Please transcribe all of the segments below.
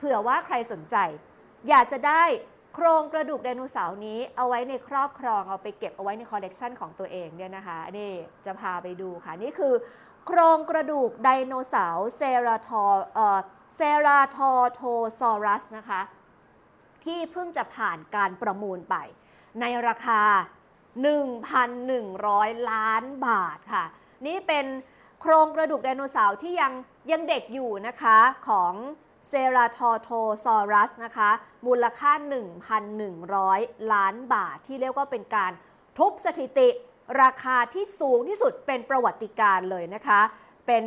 เผื่อว่าใครสนใจ อยากจะได้โครงกระดูกไดโนเสาร์นี้เอาไว้ในครอบครองเอาไปเก็บเอาไว้ในคอลเลกชันของตัวเองเนี่ยนะคะนี่จะพาไปดูค่ะ นี่คือ โครงกระดูกไดโนเสาร์เซราทอเอ่อเซราทอโทซอรัสนะคะ ที่เพิ่งจะผ่านการประมูลไป ในราคา 1,100 ล้านบาทค่ะ นี่เป็นโครงกระดูกไดโนเสาร์ที่ยังยังเด็กอยู่นะคะของ เซราทอโทซอรัสนะคะ มูลค่า 1,100 ล้านบาทที่เรียกว่าเป็นการทุบสถิติราคาที่สูงที่สุดเป็นประวัติการเลยนะคะ เป็น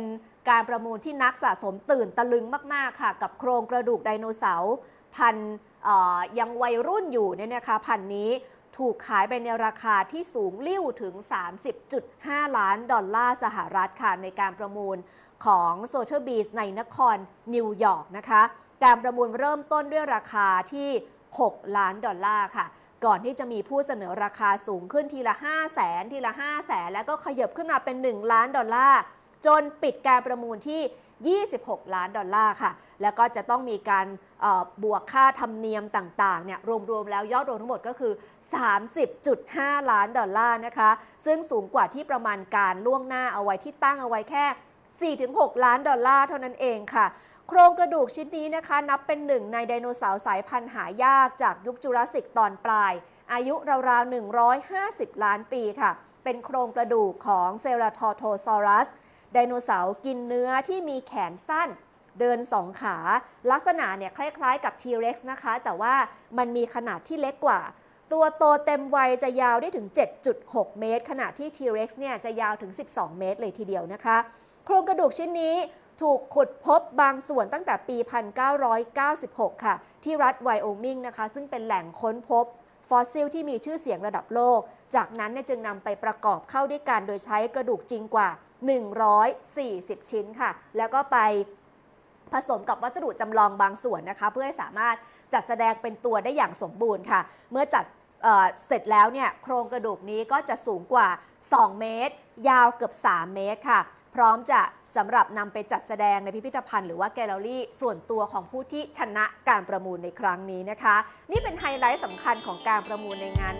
การประมูลที่นักสะสมตื่นตะลึงมาก ๆ ค่ะ กับโครงกระดูกไดโนเสาร์พันยังวัยรุ่นอยู่เนี่ยนะคะพันนี้ ถูกขายไปในราคาที่สูงลิ่วถึง 30.5 ล้านดอลลาร์สหรัฐค่ะในการประมูลของโซเชียลบีสในนครนิวยอร์กนะคะ การประมูลเริ่มต้นด้วยราคาที่ 6 ล้านดอลลาร์ค่ะ ก่อนที่จะมีผู้เสนอราคาสูงขึ้นทีละ 5 0 0แสนทีละ 5 0 0แสนแล้วก็ขยับขึ้นมาเป็น 1 ล้านดอลลาร์จนปิดการประมูลที่ 26 ล้านดอลลาร์ค่ะ แล้วก็จะต้องมีการบวกค่าธรรมเนียมต่างๆเนี่ยรวมๆแล้วยอดรวมทั้งหมดก็คือ 30.5 ล้านดอลลาร์นะคะ ซึ่งสูงกว่าที่ประมาณการล่วงหน้าเอาไว้ที่ตั้งเอาไว้แค่ 4-6 ล้านดอลลาร์เท่านั้นเองค่ะโครงกระดูกชิ้นนี้นะคะ นับเป็นหนึ่งในไดโนเสาร์สายพันธุ์หายากจากยุคจูราสสิกตอนปลาย อายุราวๆ 150 ล้านปีค่ะ เป็นโครงกระดูกของเซราทอโทซอรัส ไดโนเสาร์กินเนื้อที่มีแขนสั้นเดินสองขาลักษณะเนี่ยคล้ายๆ กับ T-Rex นะคะ แต่ว่ามันมีขนาดที่เล็กกว่า ตัวโตเต็มวัยจะยาวได้ถึง 7.6 เมตร ขณะที่ T-Rex เนี่ยจะยาวถึง 12 เมตรเลยทีเดียวนะคะ โครงกระดูกชิ้นนี้ถูกขุดพบบางส่วนตั้งแต่ปี 1996 ค่ะ ที่รัฐไวโอมิงนะคะ ซึ่งเป็นแหล่งค้นพบฟอสซิลที่มีชื่อเสียงระดับโลก จากนั้นเนี่ยจึงนำไปประกอบเข้าด้วยกันโดยใช้กระดูกจริงกว่า 140 ชิ้นค่ะ แล้วก็ไปผสมกับวัสดุจำลองบางส่วนนะคะ เพื่อให้สามารถจัดแสดงเป็นตัวได้อย่างสมบูรณ์ค่ะ เมื่อจัดเเสร็จแล้วเนี่ยโครงกระดูกนี้ก็จะสูงกว่า 2 เมตร ยาวเกือบ 3 เมตรค่ะ พร้อมจะสำหรับนำไปจัดแสดงในพิพิธภัณฑ์หรือว่าแกลเลอรี่ส่วนตัวของผู้ที่ชนะการประมูลในครั้งนี้นะคะ นี่เป็นไฮไลท์สำคัญของการประมูลในงาน